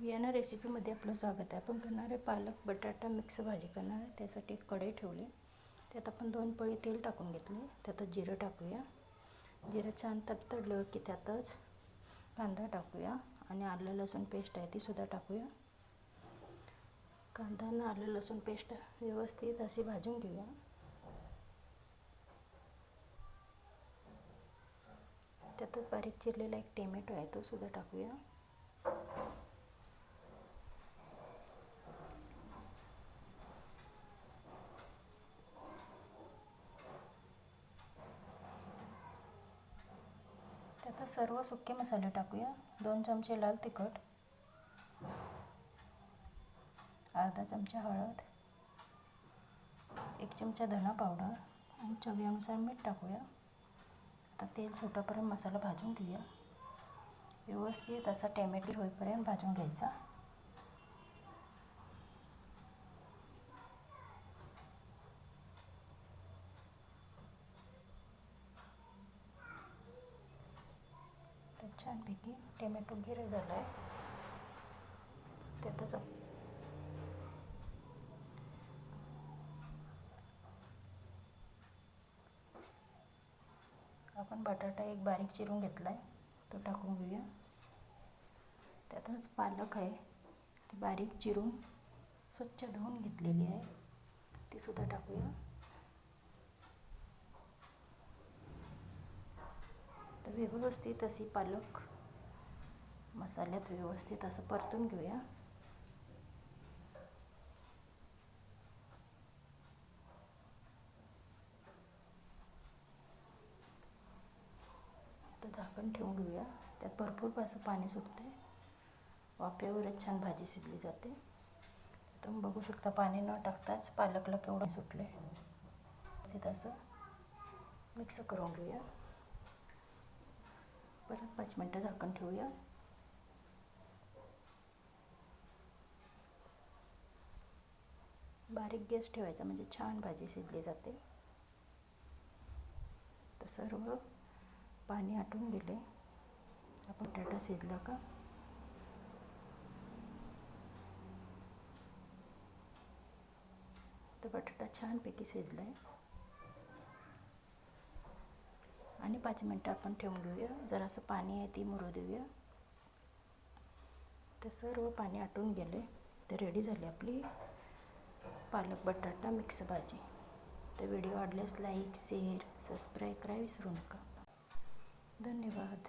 Vienna रेसिपीमध्ये आपलं स्वागत आहे. आपण करणार आहे पालक बटाटा मिक्स भाजी करणार आहे. त्यासाठी एक कढई ठेवली. त्यात आपण दोन पळी तेल टाकून घेतले. त्यातच जिरं टाकूया. जिरं छान तडतडलं की त्यातच कांदा टाकूया. आणि आलं लसूण पेस्ट आहे तीसुद्धा टाकूया. कांदा आणि आलं लसूण पेस्ट व्यवस्थित अशी भाजून घेऊया. त्यातच बारीक चिरलेला एक टोमॅटो आहे तो सुद्धा टाकूया. आता सर्व सुके मसाले टाकूया. दोन चमचे लाल तिखट. अर्धा चमचा हळद. एक चमचा धना पावडर. आणि चवीनुसार मीठ टाकूया. आता तेल सुटापर्यंत मसाला भाजून घेऊया. व्यवस्थित असा टॅमॅटो होईपर्यंत भाजून घ्यायचा. छानपैकी टॅमॅटो गिरे झाला आहे त्यातच आपण बटाटा एक बारीक चिरून घेतला आहे तो टाकून घेऊया. त्यातच पालक आहे. ती बारीक चिरून स्वच्छ धुवून घेतलेली आहे. ती सुद्धा टाकूया. तर व्यवस्थित अशी पालक मसाल्यात व्यवस्थित असं परतून घेऊया. तर झाकण ठेवून घेऊया. त्यात भरपूर असं पाणी सुटते वाफेवरच छान भाजी शिजली जाते. तुम्ही बघू शकता पाणी न टाकताच पालकला केवढं सुटले तिथं असं मिक्स करून घेऊया. परत पाच मिनटं झाकण ठेवूया. बारीक गॅस ठेवायचा म्हणजे छान भाजी शिजली जाते. तर सर्व पाणी आटून गेले. आपण बटाटा शिजला का? तर बटाटा छानपैकी शिजला आहे आणि पाच मिनटं आपण ठेवून घेऊया. जरासं पाणी आहे ती मुरू देऊया. तर सर्व पाणी आटून गेले तर रेडी झाली आपली पालक बटाटा मिक्स भाजी. तर व्हिडिओ आवडल्यास लाईक शेअर सबस्क्राईब करा विसरू नका. धन्यवाद.